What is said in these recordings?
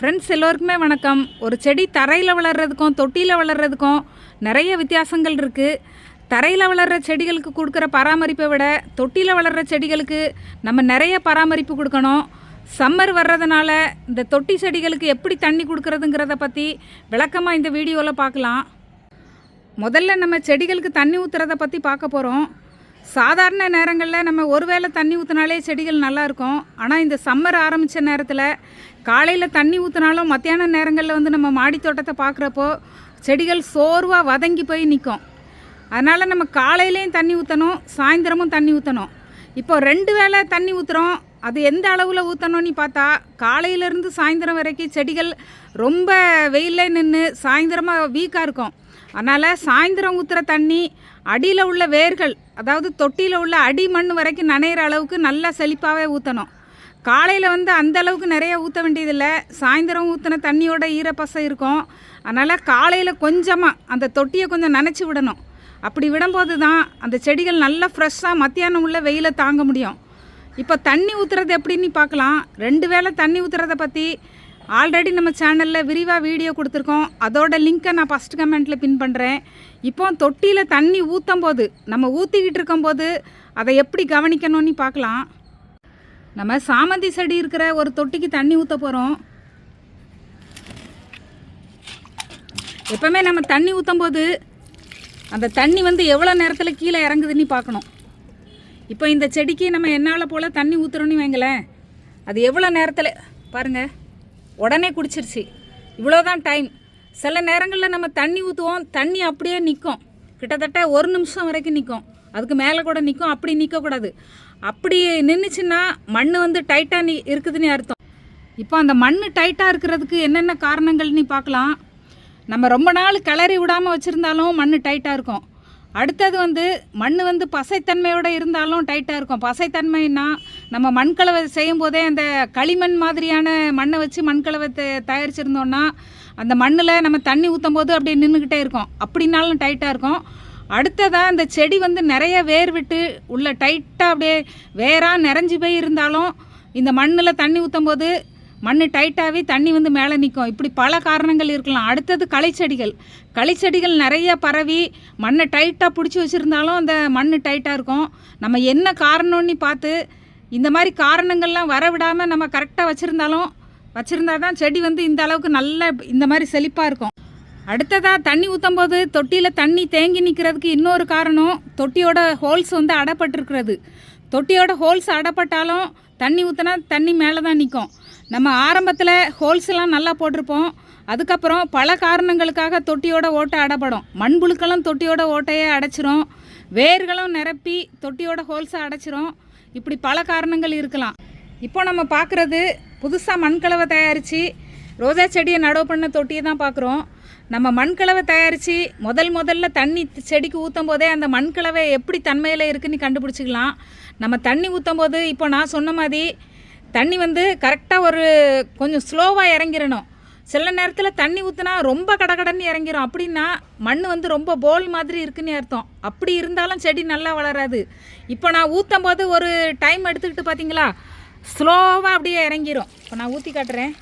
Friends எல்லோருக்குமே வணக்கம். ஒரு செடி தரையில் வளர்கிறதுக்கும் தொட்டியில் வளர்கிறதுக்கும் நிறைய வித்தியாசங்கள் இருக்குது தரையில் வளர்கிற செடிகளுக்கு கொடுக்குற பராமரிப்பை விட தொட்டியில் வளர்கிற செடிகளுக்கு நம்ம நிறைய பராமரிப்பு கொடுக்கணும். சம்மர் வர்றதுனால இந்த தொட்டி செடிகளுக்கு எப்படி தண்ணி கொடுக்குறதுங்கிறத பற்றி விளக்கமாக இந்த வீடியோவில் பார்க்கலாம். முதல்ல நம்ம செடிகளுக்கு தண்ணி ஊற்றுறத பற்றி பார்க்க போகிறோம் சாதாரண நேரங்களில் நம்ம ஒருவேளை தண்ணி ஊற்றினாலே செடிகள் நல்லாயிருக்கும் ஆனால் இந்த சம்மர் ஆரம்பித்த நேரத்தில் காலையில் தண்ணி ஊற்றினாலும் மத்தியான நேரங்களில் வந்து நம்ம மாடி தோட்டத்தை பார்க்குறப்போ செடிகள் சோர்வாக வதங்கி போய் நிற்கும் அதனால் நம்ம காலையிலையும் தண்ணி ஊற்றணும் சாயந்தரமும் தண்ணி ஊற்றணும் இப்போ ரெண்டு வேளை தண்ணி ஊற்றுறோம் அது எந்த அளவில் ஊற்றணும்னு பார்த்தா காலையிலேருந்து சாயந்தரம் வரைக்கும் செடிகள் ரொம்ப வெயிலில் நின்று சாயந்தரமாக வீக்காக இருக்கும். அதனால் சாயந்தரம் ஊற்றுற தண்ணி அடியில் உள்ள வேர்கள் அதாவது தொட்டியில் உள்ள அடி மண் வரைக்கும் நனையிற அளவுக்கு நல்லா செழிப்பாகவே ஊற்றணும் காலையில் வந்து அந்த அளவுக்கு நிறைய ஊற்ற வேண்டியதில்லை. சாயந்தரம் ஊற்றின தண்ணியோட ஈரப்பசை இருக்கும். அதனால் காலையில் கொஞ்சமாக அந்த தொட்டியை கொஞ்சம் நனைச்சி விடணும். அப்படி விடும்போது தான் அந்த செடிகள் நல்லா ஃப்ரெஷ்ஷாக மத்தியானம் உள்ள வெயிலை தாங்க முடியும். இப்போ தண்ணி ஊற்றுறது எப்படின்னு பார்க்கலாம். ரெண்டு வேளை தண்ணி ஊற்றுறத பற்றி ஆல்ரெடி நம்ம சேனலில் விரிவாக வீடியோ கொடுத்துருக்கோம். அதோட லிங்க்கை நான் ஃபஸ்ட் கமெண்ட்டில் பின் பண்ணுறேன் இப்போ தொட்டியில் தண்ணி ஊற்றும் போது நம்ம ஊற்றிக்கிட்டு இருக்கும்போது அதை எப்படி கவனிக்கணும்னு பார்க்கலாம். நம்ம சாமந்தி செடி இருக்கிற ஒரு தொட்டிக்கு தண்ணி ஊற்ற போகிறோம் எப்போவுமே நம்ம தண்ணி ஊற்றும் போது அந்த தண்ணி வந்து எவ்வளோ நேரத்தில் கீழே இறங்குதுன்னு பார்க்கணும். இப்போ இந்த செடிக்கு நம்ம என்னால் போல் தண்ணி ஊற்றுறோன்னு வைங்களேன். அது எவ்வளோ நேரத்தில் பாருங்கள் உடனே குடிச்சிருச்சு. இவ்வளோதான் டைம் சில நேரங்களில் நம்ம தண்ணி ஊற்றுவோம் தண்ணி அப்படியே நிற்கும் கிட்டத்தட்ட ஒரு நிமிஷம் வரைக்கும் நிற்கும் அதுக்கு மேலே கூட நிற்கும் அப்படி நிற்கக்கூடாது அப்படி நின்றுச்சுன்னா மண் வந்து டைட்டாக நி இருக்குதுன்னு அர்த்தம். இப்போ அந்த மண் டைட்டாக இருக்கிறதுக்கு என்னென்ன காரணங்கள்னு பார்க்கலாம். நம்ம ரொம்ப நாள் கிளறி விடாமல் வச்சுருந்தாலும் மண் டைட்டாக இருக்கும். அடுத்தது வந்து மண் வந்து பசைத்தன்மையோடு இருந்தாலும் டைட்டாக இருக்கும். பசைத்தன்மைன்னா நம்ம மண்கலவை செய்யும் போதே அந்த களிமண் மாதிரியான மண்ணை வச்சு மண்கலவை த- தயாரிச்சிருந்தோம்னா அந்த மண்ணில் நம்ம தண்ணி ஊற்றும் போது அப்படியே நின்றுக்கிட்டே இருக்கும். அப்படின்னாலும் டைட்டாக இருக்கும். அடுத்ததாக அந்த செடி வந்து நிறைய வேர் விட்டு உள்ள டைட்டாக அப்படியே வேராக நிறைஞ்சு போய் இருந்தாலும் இந்த மண்ணில் தண்ணி ஊற்றும் போது மண் டைட்டாகவே தண்ணி வந்து மேலே நிற்கும். இப்படி பல காரணங்கள் இருக்கலாம். அடுத்தது களைச்செடிகள். களைச்செடிகள் நிறைய பரவி மண்ணை டைட்டாக பிடிச்சி வச்சுருந்தாலும் அந்த மண் டைட்டாக இருக்கும். நம்ம என்ன காரணம்னு பார்த்து இந்த மாதிரி காரணங்கள்லாம் வர விடாமல் நம்ம கரெக்டாக வச்சுருந்தாலும் வச்சுருந்தா தான் செடி வந்து இந்த அளவுக்கு நல்ல இந்த மாதிரி செழிப்பாக இருக்கும். அடுத்ததாக தண்ணி ஊற்றும் போது தொட்டியில் தண்ணி தேங்கி நிற்கிறதுக்கு இன்னொரு காரணம் தொட்டியோட ஹோல்ஸ் வந்து அடப்பட்டிருக்கிறது. தொட்டியோட ஹோல்ஸ் அடப்பட்டாலும் தண்ணி ஊற்றினா தண்ணி மேலே தான் நிற்கும் நம்ம ஆரம்பத்தில் ஹோல்ஸ் எல்லாம் நல்லா போட்டிருப்போம். அதுக்கப்புறம் பல காரணங்களுக்காக தொட்டியோட ஓட்டை அடப்படும். மண்புழுக்களும் தொட்டியோட ஓட்டையை அடைச்சிரும். வேர்களும் நிரப்பி தொட்டியோட ஹோல்ஸை அடைச்சிரும். இப்படி பல காரணங்கள் இருக்கலாம். இப்போ நம்ம பார்க்குறது புதுசாக மண்கலவை தயாரித்து ரோஜா செடியை நடவு பண்ண தொட்டியை தான் பார்க்குறோம். நம்ம மண்கலவை தயாரித்து முதல் முதல்ல தண்ணி செடிக்கு ஊற்றும் போதே அந்த மண்கலவை எப்படி தன்மையில் இருக்குன்னு கண்டுபிடிச்சிக்கலாம். நம்ம தண்ணி ஊற்றும் போது இப்போ நான் சொன்ன மாதிரி தண்ணி வந்து கரெக்டாக ஒரு கொஞ்சம் ஸ்லோவாக இறங்கிடணும் சில நேரத்தில் தண்ணி ஊற்றுனா ரொம்ப கடகடன்னு இறங்கிரும். அப்படின்னா மண் வந்து ரொம்ப போல் மாதிரி இருக்குன்னு அர்த்தம். அப்படி இருந்தாலும் செடி நல்லா வளராது. இப்போ நான் ஊற்றும் போது ஒரு டைம் எடுத்துக்கிட்டு பார்த்தீங்களா ஸ்லோவாக அப்படியே இறங்கிரும். இப்போ நான் ஊற்றி காட்டுறேன்.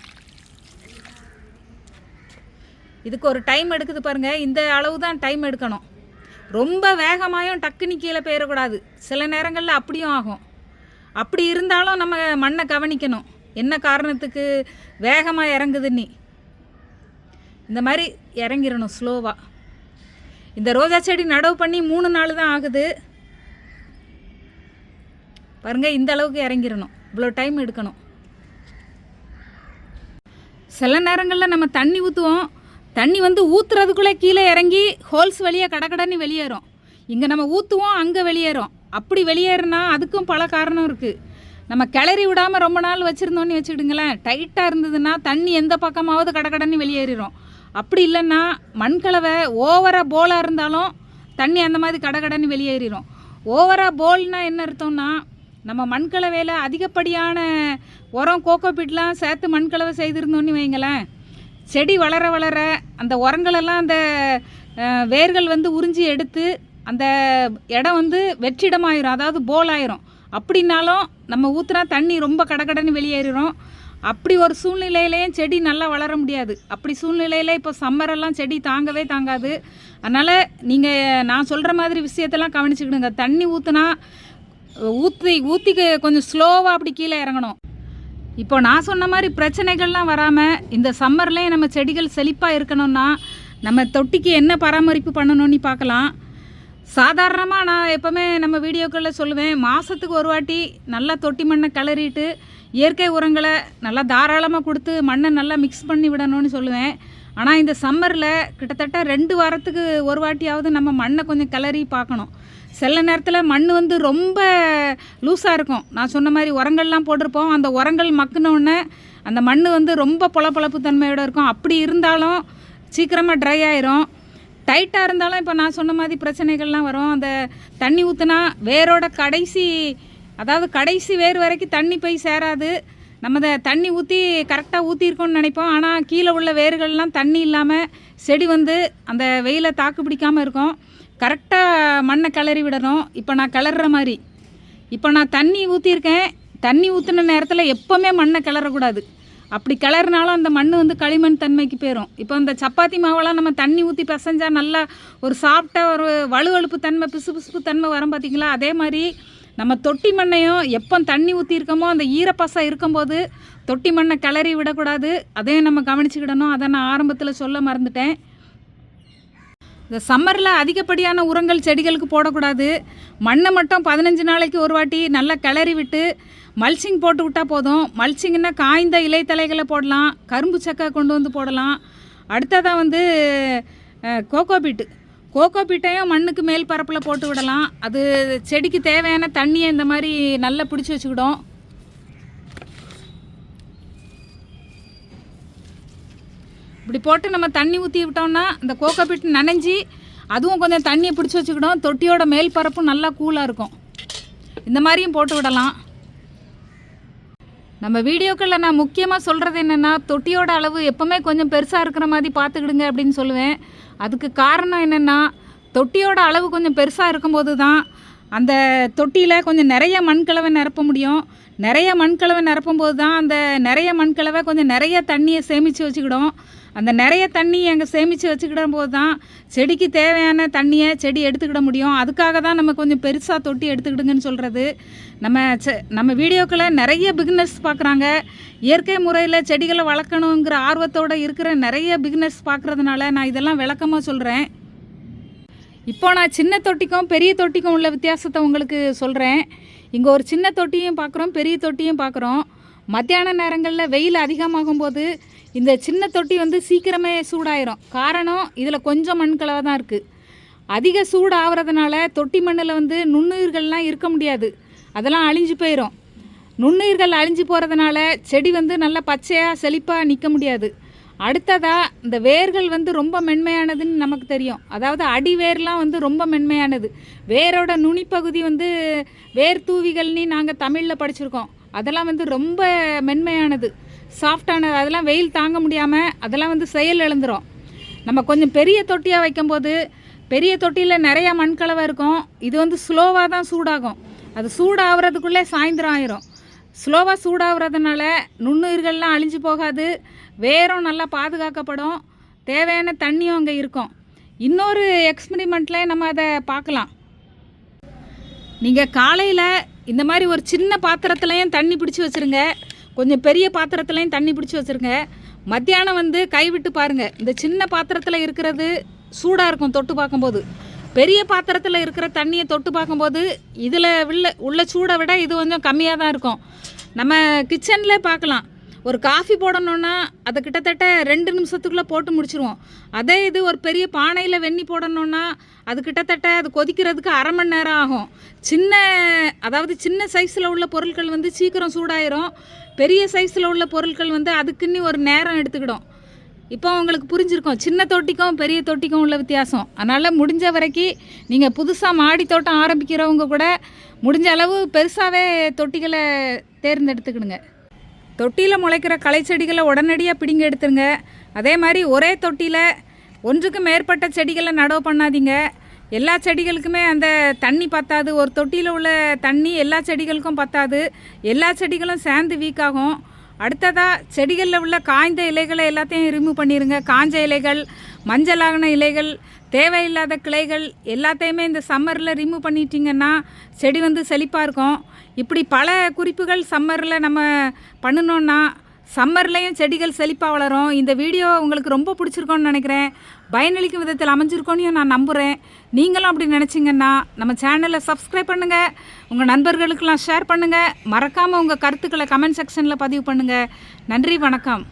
இதுக்கு ஒரு டைம் எடுக்குது பாருங்கள் இந்த அளவு தான் டைம் எடுக்கணும். ரொம்ப வேகமாயும் டக்குன்னு கீழே போயிடக்கூடாது சில நேரங்களில் அப்படியும் ஆகும். அப்படி இருந்தாலும் நம்ம மண்ணை கவனிக்கணும். என்ன காரணத்துக்கு? வேகமாக இறங்குதுன்னு இந்த மாதிரி இறங்கிடணும் ஸ்லோவாக இந்த ரோஜா செடி நடவு பண்ணி மூணு நாள் தான் ஆகுது. பாருங்கள் இந்த அளவுக்கு இறங்கிடணும். இவ்வளோ டைம் எடுக்கணும். சில நேரங்களில் நம்ம தண்ணி ஊற்றுவோம் தண்ணி வந்து ஊற்றுறதுக்குள்ளே கீழே இறங்கி ஹோல்ஸ் வழியாக கடக்கடன்னு வெளியேறும். இங்கே நம்ம ஊற்றுவோம் அங்கே வெளியேறும். அப்படி வெளியேறினா அதுக்கும் பல காரணம் இருக்குது நம்ம கிளறி விடாமல் ரொம்ப நாள் வச்சுருந்தோன்னு வச்சுக்கிடுங்களேன். டைட்டாக இருந்ததுன்னா தண்ணி எந்த பக்கமாவது கடக்கடன்னு வெளியேறிடும் அப்படி இல்லைன்னா மண்கலவை ஓவராக போலாக இருந்தாலும் தண்ணி அந்த மாதிரி கடகடன்னு வெளியேறிடும் ஓவராக போல்னா என்ன அர்த்தம்னா நம்ம மண்கலவையில் அதிகப்படியான உரம் கோகோபிட்லாம் சேர்த்து மண்கலவை செய்திருந்தோன்னு வைங்களேன். செடி வளர வளர அந்த உரங்களெல்லாம் அந்த வேர்கள் வந்து உறிஞ்சி எடுத்து அந்த இடம் வந்து வெற்றிடமாயிரும். அதாவது போல் ஆயிரும் அப்படின்னாலும் நம்ம ஊற்றுனா தண்ணி ரொம்ப கடகடன்னு வெளியேறிடும் அப்படி ஒரு சூழ்நிலையிலையும் செடி நல்லா வளர முடியாது. அப்படி சூழ்நிலையில் இப்போ சம்மரெல்லாம் செடி தாங்கவே தாங்காது. அதனால் நீங்கள் நான் சொல்கிற மாதிரி விஷயத்தெல்லாம் கவனிச்சுக்கிடுங்க. தண்ணி ஊற்றுனா ஊற்றி ஊற்றி கொஞ்சம் ஸ்லோவாக அப்படி கீழே இறங்கணும். இப்போ நான் சொன்ன மாதிரி பிரச்சனைகள்லாம் வராமல் இந்த சம்மர்லேயே நம்ம செடிகள் செழிப்பாக இருக்கணும்னா நம்ம தொட்டிக்கு என்ன பராமரிப்பு பண்ணணும்னு பார்க்கலாம். சாதாரணமாக நான் எப்போவுமே நம்ம வீடியோக்களில் சொல்லுவேன் மாதத்துக்கு ஒரு வாட்டி நல்லா தொட்டி மண்ணை கிளறிட்டு இயற்கை உரங்களை நல்லா தாராளமாக கொடுத்து மண்ணை நல்லா மிக்ஸ் பண்ணி விடணும்னு சொல்லுவேன். ஆனால் இந்த சம்மரில் கிட்டத்தட்ட ரெண்டு வாரத்துக்கு ஒரு வாட்டியாவது நம்ம மண்ணை கொஞ்சம் கிளறி பார்க்கணும். சில நேரத்தில் மண் வந்து ரொம்ப லூஸாக இருக்கும். நான் சொன்ன மாதிரி உரங்கள்லாம் போட்டிருப்போம். அந்த உரங்கள் மக்கினோடனே அந்த மண் வந்து ரொம்ப பொழப்பொழப்பு தன்மையோடு இருக்கும். அப்படி இருந்தாலும் சீக்கிரமாக ட்ரை ஆயிரும். டைட்டாக இருந்தாலும் இப்போ நான் சொன்ன மாதிரி பிரச்சனைகள்லாம் வரும். அந்த தண்ணி ஊற்றுனா வேரோட கடைசி அதாவது கடைசி வேர் வரைக்கும் தண்ணி போய் சேராது. நம்ம அதை தண்ணி ஊற்றி கரெக்டாக ஊற்றிருக்கோம்னு நினைப்போம். ஆனால் கீழே உள்ள வேர்கள்லாம் தண்ணி இல்லாமல் செடி வந்து அந்த வெயிலை தாக்கு பிடிக்காமல் இருக்கும். கரெக்டாக மண்ணை கிளறி விடணும். இப்போ நான் கிளறுற மாதிரி. இப்போ நான் தண்ணி ஊற்றிருக்கேன் தண்ணி ஊற்றின நேரத்தில் எப்போவுமே மண்ணை கிளறக்கூடாது. அப்படி கிளறினாலும் அந்த மண் வந்து களிமண் தன்மைக்கு போயிடும் இப்போ இந்த சப்பாத்தி மாவெல்லாம் நம்ம தண்ணி ஊற்றி பிசைஞ்சால் நல்லா ஒரு சாஃப்டாக ஒரு வலுவழுப்பு தன்மை பிசு பிசுப்பு தன்மை வரும் பார்த்தீங்களா அதே மாதிரி நம்ம தொட்டி மண்ணையும் எப்போ தண்ணி ஊற்றிருக்கோமோ அந்த ஈரப்பசம் இருக்கும்போது தொட்டி மண்ணை கிளறி விடக்கூடாது. அதையும் நம்ம கவனிச்சுக்கிடணும். அதை நான் ஆரம்பத்தில் சொல்ல மறந்துட்டேன். இந்த சம்மரில் அதிகப்படியான உரங்கள் செடிகளுக்கு போடக்கூடாது. மண்ணை மட்டும் பதினஞ்சு நாளைக்கு ஒரு வாட்டி நல்லா கிளறி விட்டு மல்ச்சிங் போட்டு விட்டால் போதும். மல்ச்சிங்னா காய்ந்த இலைத்தலைகளை போடலாம் கரும்பு சக்கை கொண்டு வந்து போடலாம். அடுத்ததாக வந்து கோகோ பீட்டு கோகோ பீட்டையும் மண்ணுக்கு மேல் பரப்பில் போட்டு விடலாம். அது செடிக்கு தேவையான தண்ணியை இந்த மாதிரி நல்லா பிடிச்சி வச்சுக்கிடும். இப்படி போட்டு நம்ம தண்ணி ஊற்றி விட்டோம்னா இந்த கோகோபிட் நனைஞ்சி அதுவும் கொஞ்சம் தண்ணியை பிடிச்சி வச்சுக்கிடும். தொட்டியோட மேல் பரப்பும் நல்லா கூலாக இருக்கும். இந்த மாதிரியும் போட்டு விடலாம். நம்ம வீடியோக்களில் நான் முக்கியமாக சொல்கிறது என்னென்னா தொட்டியோட அளவு எப்போவுமே கொஞ்சம் பெருசாக இருக்கிற மாதிரி பார்த்துக்கிடுங்க அப்படின்னு சொல்லுவேன். அதுக்கு காரணம் என்னென்னா தொட்டியோட அளவு கொஞ்சம் பெருசாக இருக்கும்போது தான் அந்த தொட்டியில் கொஞ்சம் நிறைய மண்கலவை நிரப்ப முடியும். நிறைய மண்கலவை நிரப்பும்போது தான் அந்த நிறைய மண்கலவை கொஞ்சம் நிறைய தண்ணியை சேமித்து வச்சுக்கிடும். அந்த நிறைய தண்ணி அங்கே சேமித்து வச்சுக்கிடும் போது தான் செடிக்கு தேவையான தண்ணியை செடி எடுத்துக்கிட முடியும். அதுக்காக தான் நம்ம கொஞ்சம் பெருசாக தொட்டி எடுத்துக்கிடுங்கன்னு சொல்கிறது நம்ம செ நம்ம வீடியோக்களை நிறைய பிகினர்ஸ் பார்க்குறாங்க. இயற்கை முறையில் செடிகளை வளர்க்கணுங்கிற ஆர்வத்தோடு இருக்கிற நிறைய பிகினர்ஸ் பார்க்குறதுனால நான் இதெல்லாம் விளக்கமாக சொல்கிறேன் இப்போ நான் சின்ன தொட்டிக்கும் பெரிய தொட்டிக்கும் உள்ள வித்தியாசத்தை உங்களுக்கு சொல்கிறேன் இங்கே ஒரு சின்ன தொட்டியும் பார்க்குறோம் பெரிய தொட்டியும் பார்க்குறோம். மத்தியான நேரங்களில் வெயில் அதிகமாகும் போது இந்த சின்ன தொட்டி வந்து சீக்கிரமே சூடாயிரும். காரணம் இதில் கொஞ்சம் மண்கலவை தான் இருக்குது அதிக சூடு ஆகிறதுனால தொட்டி மண்ணில் வந்து நுண்ணுயிர்கள்லாம் இருக்க முடியாது. அதெல்லாம் அழிஞ்சு போயிடும் நுண்ணுயிர்கள் அழிஞ்சு போகிறதுனால செடி வந்து நல்லா பச்சையாக செழிப்பாக நிற்க முடியாது. அடுத்ததாக இந்த வேர்கள் வந்து ரொம்ப மென்மையானதுன்னு நமக்கு தெரியும். அதாவது அடி வேர்லாம் வந்து ரொம்ப மென்மையானது. வேரோட நுனிப்பகுதி வந்து வேர் தூவிகள்னு நாங்கள் தமிழில் படிச்சிருக்கோம். அதெல்லாம் வந்து ரொம்ப மென்மையானது. சாஃப்டான அதெல்லாம் வெயில் தாங்க முடியாமல் அதெல்லாம் வந்து செயல் எழுந்துரும் நம்ம கொஞ்சம் பெரிய தொட்டியாக வைக்கும்போது பெரிய தொட்டியில் நிறையா மண்கலவை இருக்கும். இது வந்து ஸ்லோவாக தான் சூடாகும். அது சூடாகிறதுக்குள்ளே சாயந்தரம் ஆயிரும். ஸ்லோவாக சூடாகிறதுனால நுண்ணுயிர்கள்லாம் அழிஞ்சு போகாது. வேரும் நல்லா பாதுகாக்கப்படும். தேவையான தண்ணியும் அங்கே இருக்கும். இன்னொரு எக்ஸ்பெரிமெண்ட்டில் நம்ம அதை பார்க்கலாம். நீங்கள் காலையில் இந்த மாதிரி ஒரு சின்ன பாத்திரத்துலையும் தண்ணி பிடிச்சி வச்சுருங்க. கொஞ்சம் பெரிய பாத்திரத்துலையும் தண்ணி பிடிச்சி வச்சுருங்க. மத்தியானம் வந்து கைவிட்டு பாருங்கள் இந்த சின்ன பாத்திரத்தில் இருக்கிறது சூடாக இருக்கும் தொட்டு பார்க்கும்போது. பெரிய பாத்திரத்தில் இருக்கிற தண்ணியை தொட்டு பார்க்கும்போது இதில் உள்ள உள்ள சூடை விட இது கொஞ்சம் கம்மியாக தான் இருக்கும். நம்ம கிச்சனில் பார்க்கலாம். ஒரு காஃபி போடணுன்னா அதை கிட்டத்தட்ட ரெண்டு நிமிஷத்துக்குள்ளே போட்டு முடிச்சிருவோம். அதே இது ஒரு பெரிய பானையில் வெண்ணி போடணுன்னா அது கிட்டத்தட்ட அது கொதிக்கிறதுக்கு அரை மணி நேரம் ஆகும். சின்ன அதாவது சின்ன சைஸில் உள்ள பொருட்கள் வந்து சீக்கிரம் சூடாயிரும். பெரிய சைஸில் உள்ள பொருட்கள் வந்து அதுக்குன்னு ஒரு நேரம் எடுத்துக்கிடும். இப்போ உங்களுக்கு புரிஞ்சிருக்கும். சின்ன தொட்டிக்கும் பெரிய தொட்டிக்கும் உள்ள வித்தியாசம். அதனால் முடிஞ்ச வரைக்கும் நீங்கள் புதுசாக மாடி தோட்டம் ஆரம்பிக்கிறவங்க கூட முடிஞ்ச அளவு பெருசாகவே தொட்டிகளை தேர்ந்தெடுத்துக்கிடுங்க. தொட்டியில் முளைக்கிற களை செடிகளை உடனடியாக பிடிங்க எடுத்துருங்க. அதே மாதிரி ஒரே தொட்டியில் ஒன்றுக்கு மேற்பட்ட செடிகளை நடவு பண்ணாதீங்க. எல்லா செடிகளுக்குமே அந்த தண்ணி பத்தாது. ஒரு தொட்டியில் உள்ள தண்ணி எல்லா செடிகளுக்கும் பத்தாது. எல்லா செடிகளும் சேர்ந்து வீக் ஆகும். அடுத்ததாக செடிகளில் உள்ள காய்ந்த இலைகளை எல்லாத்தையும் ரிமூவ் பண்ணிடுங்க காஞ்ச இலைகள் மஞ்சளாகின இலைகள் தேவையில்லாத கிளைகள் எல்லாத்தையுமே இந்த சம்மரில் ரிமூவ் பண்ணிட்டீங்கன்னா செடி வந்து செழிப்பாக இருக்கும். இப்படி பல குறிப்புகள் சம்மரில் நம்ம பண்ணினோன்னா சம்மர்லேயும் செடிகள் செழிப்பாக வளரும். இந்த வீடியோ உங்களுக்கு ரொம்ப பிடிச்சிருக்கோன்னு நினைக்கிறேன். பயனளிக்கும் விதத்தில் அமைஞ்சிருக்கோன்னு நான் நம்புகிறேன் நீங்களும் அப்படி நினச்சிங்கன்னா நம்ம சேனலை சப்ஸ்கிரைப் பண்ணுங்கள் உங்கள் நண்பர்களுக்கெல்லாம் ஷேர் பண்ணுங்கள் மறக்காமல் உங்கள் கருத்துக்களை கமெண்ட் செக்ஷனில் பதிவு பண்ணுங்கள் நன்றி வணக்கம்.